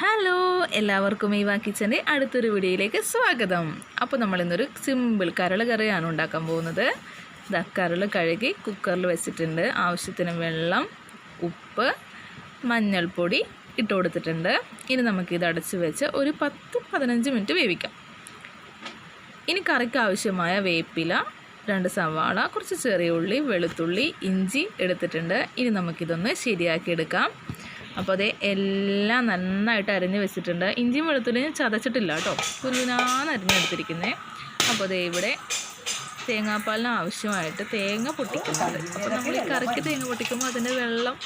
Hello എല്ലാവർക്കും ഈ കിച്ചന്റെ അടുത്തൊരു വീഡിയോയിലേക്ക് സ്വാഗതം. അപ്പോൾ നമ്മൾ ഇന്നൊരു സിമ്പിൾ കരൾ കറിയാണ് ഉണ്ടാക്കാൻ പോകുന്നത്. ഇതാ കരൾ കഴുകി കുക്കറിൽ വെച്ചിട്ടുണ്ട്. ആവശ്യത്തിന് വെള്ളം ഉപ്പ് മഞ്ഞൾപ്പൊടി ഇട്ട് കൊടുത്തിട്ടുണ്ട്. ഇനി നമുക്കിത് അടച്ച് വെച്ച് ഒരു പത്ത് പതിനഞ്ച് മിനിറ്റ് വേവിക്കാം. ഇനി കറിക്ക് ആവശ്യമായ വേപ്പില രണ്ട് സവാള കുറച്ച് ചെറിയ ഉള്ളി വെളുത്തുള്ളി ഇഞ്ചി എടുത്തിട്ടുണ്ട്. ഇനി നമുക്കിതൊന്ന് ശരിയാക്കി എടുക്കാം. അപ്പോൾ അതേ എല്ലാം നന്നായിട്ട് അരിഞ്ഞ് വെച്ചിട്ടുണ്ട്. ഇഞ്ചിയും വെളുത്തുള്ളിയും ചതച്ചിട്ടില്ല കേട്ടോ. കുരുവിനാന്ന് അരിഞ്ഞെടുത്തിരിക്കുന്നത് അപ്പോൾ അതേ ഇവിടെ തേങ്ങാപ്പാലിന് ആവശ്യമായിട്ട് തേങ്ങ പൊട്ടിക്കുന്നുണ്ട്. അപ്പോൾ നമ്മൾ ഈ കറിക്ക് തേങ്ങ പൊട്ടിക്കുമ്പോൾ അതിന്റെ വെള്ളം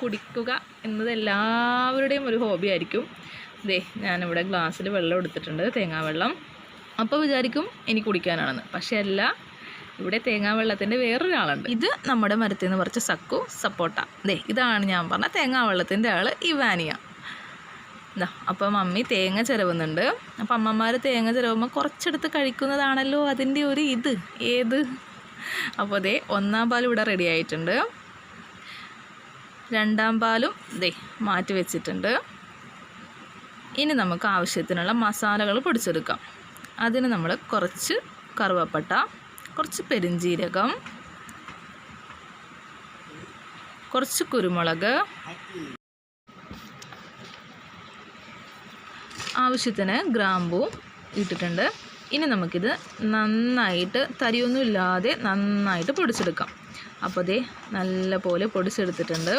കുടിക്കുക എന്നത് എല്ലാവരുടെയും ഒരു ഹോബി ആയിരിക്കും. ദേ ഞാനിവിടെ ഗ്ലാസ്സിൽ വെള്ളം എടുത്തിട്ടുണ്ട് തേങ്ങാവെള്ളം അപ്പോൾ വിചാരിക്കും എനിക്ക് കുടിക്കാനാണെന്ന്. പക്ഷേ അല്ല ഇവിടെ തേങ്ങാ വെള്ളത്തിന്റെ വേറൊരാളുണ്ട്. ഇത് നമ്മുടെ മരത്തിൽ നിന്ന് പറിച്ച സക്കു സപ്പോട്ട. ദേ ഇതാണ് ഞാൻ പറഞ്ഞ തേങ്ങാ വെള്ളത്തിന്റെ ആൾ ഇവാനിയ. എന്താ അപ്പോൾ മമ്മി തേങ്ങ ചിരവുന്നുണ്ട്. അപ്പം അമ്മമാർ തേങ്ങ ചിരവുമ്പോൾ കുറച്ചെടുത്ത് കഴിക്കുന്നതാണല്ലോ അതിന്റെ ഒരു ഇത്. ഏത്? അപ്പോൾ ദേ ഒന്നാം പാൽ ഇവിടെ റെഡി ആയിട്ടുണ്ട്. രണ്ടാം പാലും ദേ മാറ്റി വെച്ചിട്ടുണ്ട്. ഇനി നമുക്ക് ആവശ്യത്തിനുള്ള മസാലകൾ പൊടിച്ചെടുക്കാം. അതിന് നമ്മൾ കുറച്ച് കറുവപ്പട്ട കുറച്ച് പെരുംജീരകം കുറച്ച് കുരുമുളക് ആവശ്യത്തിന് ഗ്രാമ്പൂ ഇട്ടിട്ടുണ്ട്. ഇനി നമുക്കിത് നന്നായിട്ട് തരിയൊന്നുമില്ലാതെ നന്നായിട്ട് പൊടിച്ചെടുക്കാം. അപ്പോൾ ദേ നല്ല പോലെ പൊടിച്ചെടുത്തിട്ടുണ്ട്.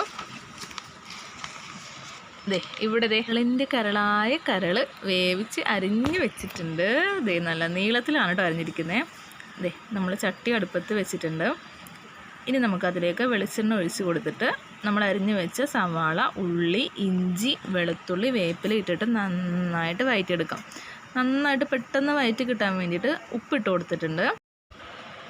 ദേ ഇവിടെ ദേ കരളിന്റെ കരളായ കരൾ വേവിച്ച് അരിഞ്ഞ് വെച്ചിട്ടുണ്ട്. ദേ നല്ല നീളത്തിലാണ് കേട്ടോ അരിഞ്ഞിരിക്കുന്നത് ദേ നമ്മൾ ചട്ടി അടുപ്പത്ത് വെച്ചിട്ടുണ്ട്. ഇനി നമുക്കതിലേക്ക് വെളിച്ചെണ്ണ ഒഴിച്ച് കൊടുത്തിട്ട് നമ്മൾ അരിഞ്ഞ് വെച്ച സവാള ഉള്ളി ഇഞ്ചി വെളുത്തുള്ളി വേപ്പില ഇട്ടിട്ട് നന്നായിട്ട് വയറ്റിയെടുക്കാം. നന്നായിട്ട് പെട്ടെന്ന് വയറ്റി കിട്ടാൻ വേണ്ടിയിട്ട് ഉപ്പിട്ട് കൊടുത്തിട്ടുണ്ട്.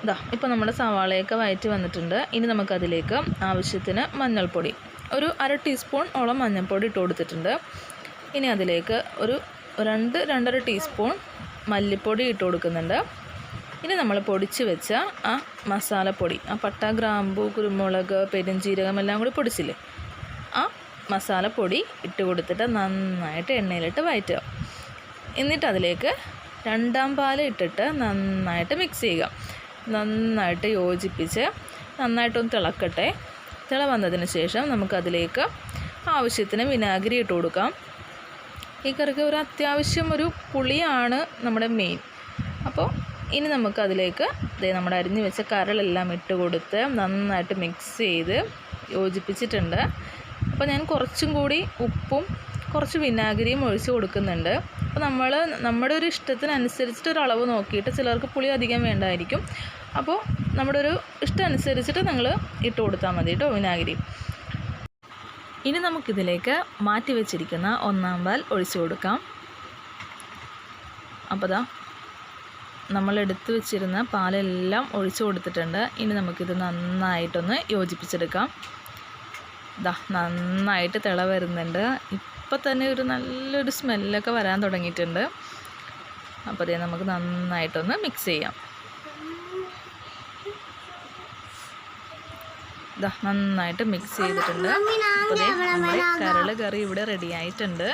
ഇതാ ഇപ്പോൾ നമ്മുടെ സവാളയൊക്കെ വയറ്റി വന്നിട്ടുണ്ട്. ഇനി നമുക്കതിലേക്ക് ആവശ്യത്തിന് മഞ്ഞൾപ്പൊടി ഒരു അര ടീസ്പൂൺ ഓളം മഞ്ഞൾപ്പൊടി ഇട്ട് കൊടുത്തിട്ടുണ്ട്. ഇനി അതിലേക്ക് ഒരു രണ്ട് രണ്ടര ടീസ്പൂൺ മല്ലിപ്പൊടി ഇട്ട് കൊടുക്കുന്നുണ്ട്. ഇനി നമ്മൾ പൊടിച്ച് വെച്ച ആ മസാലപ്പൊടി ആ പട്ട ഗ്രാമ്പു കുരുമുളക് പെരുംജീരകം എല്ലാം കൂടി പൊടിച്ചില്ലേ? ആ മസാലപ്പൊടി ഇട്ട് കൊടുത്തിട്ട് നന്നായിട്ട് എണ്ണയിലിട്ട് വയറ്റുക. എന്നിട്ട് അതിലേക്ക് രണ്ടാം പാൽ ഇട്ടിട്ട് നന്നായിട്ട് മിക്സ് ചെയ്യുക. നന്നായിട്ട് യോജിപ്പിച്ച് നന്നായിട്ടൊന്ന് തിളക്കട്ടെ. തിള വന്നതിന് ശേഷം നമുക്കതിലേക്ക് ആവശ്യത്തിന് വിനാഗിരി ഇട്ട് കൊടുക്കാം. ഈ കറിക്ക് ഒരു അത്യാവശ്യം ഒരു പുളിയാണ് നമ്മുടെ മെയിൻ അപ്പോൾ ഇനി നമുക്ക് അതിലേക്ക് ഇതേ നമ്മുടെ അരിഞ്ഞു വെച്ച കരളെല്ലാം ഇട്ട് കൊടുത്ത് നന്നായിട്ട് മിക്സ് ചെയ്ത് യോജിപ്പിച്ചിട്ടുണ്ട്. അപ്പോൾ ഞാൻ കുറച്ചും കൂടി ഉപ്പും കുറച്ച് വിനാഗിരിയും ഒഴിച്ച് കൊടുക്കുന്നുണ്ട്. അപ്പോൾ നമ്മൾ നമ്മുടെ ഒരു ഇഷ്ടത്തിനനുസരിച്ചിട്ട് ഒരു അളവ് നോക്കിയിട്ട് ചിലർക്ക് പുളി അധികം വേണ്ടായിരിക്കും. അപ്പോൾ നമ്മുടെ ഒരു ഇഷ്ടം അനുസരിച്ചിട്ട് നിങ്ങൾ ഇട്ട് കൊടുത്താൽ മതി കേട്ടോ വിനാഗിരി. ഇനി നമുക്കിതിലേക്ക് മാറ്റി വെച്ചിരിക്കുന്ന ഒന്നാം പാൽ ഒഴിച്ചു കൊടുക്കാം. അപ്പോൾ ദാ നമ്മൾ എടുത്തു വെച്ചിരുന്ന പാലെല്ലാം ഒഴിച്ചു കൊടുത്തിട്ടുണ്ട്. ഇനി നമുക്കിത് നന്നായിട്ടൊന്ന് യോജിപ്പിച്ചെടുക്കാം. ദാ നന്നായിട്ട് തിള വരുന്നുണ്ട്. ഇപ്പം തന്നെ ഒരു നല്ലൊരു സ്മെല്ലൊക്കെ വരാൻ തുടങ്ങിയിട്ടുണ്ട്. അപ്പോൾ അതേ നമുക്ക് നന്നായിട്ടൊന്ന് മിക്സ് ചെയ്യാം. ഇതാ നന്നായിട്ട് മിക്സ് ചെയ്തിട്ടുണ്ട്. അപ്പോൾ നമ്മുടെ കരൾ കറി ഇവിടെ റെഡി ആയിട്ടുണ്ട്.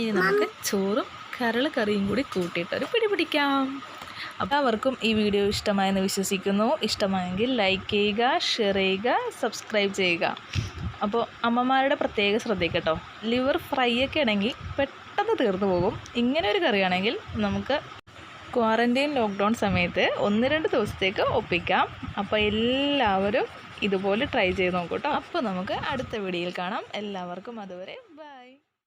ഇനി നമുക്ക് ചോറും കരൾ കറിയും കൂടി കൂട്ടിയിട്ടൊരു പിടി പിടിക്കാം. അവർക്കും ഈ വീഡിയോ ഇഷ്ടമായെന്ന് വിശ്വസിക്കുന്നു. ഇഷ്ടമായെങ്കിൽ ലൈക്ക് ചെയ്യുക ഷെയർ ചെയ്യുക സബ്സ്ക്രൈബ് ചെയ്യുക. അപ്പോൾ അമ്മമാരുടെ പ്രത്യേക ശ്രദ്ധിക്കട്ടോ ലിവർ ഫ്രൈ ഒക്കെ ആണെങ്കിൽ പെട്ടെന്ന് തീർന്നു പോകും. ഇങ്ങനെ ഒരു കറിയാണെങ്കിൽ നമുക്ക് ക്വാറന്റൈൻ ലോക്ക്ഡൗൺ സമയത്ത് ഒന്ന് രണ്ട് ദിവസത്തേക്ക് ഒപ്പിക്കാം. അപ്പോൾ എല്ലാവരും ഇതുപോലെ ട്രൈ ചെയ്ത് നോക്കൂട്ടോ അപ്പോൾ നമുക്ക് അടുത്ത വീഡിയോയിൽ കാണാം. എല്ലാവർക്കും അതുവരെ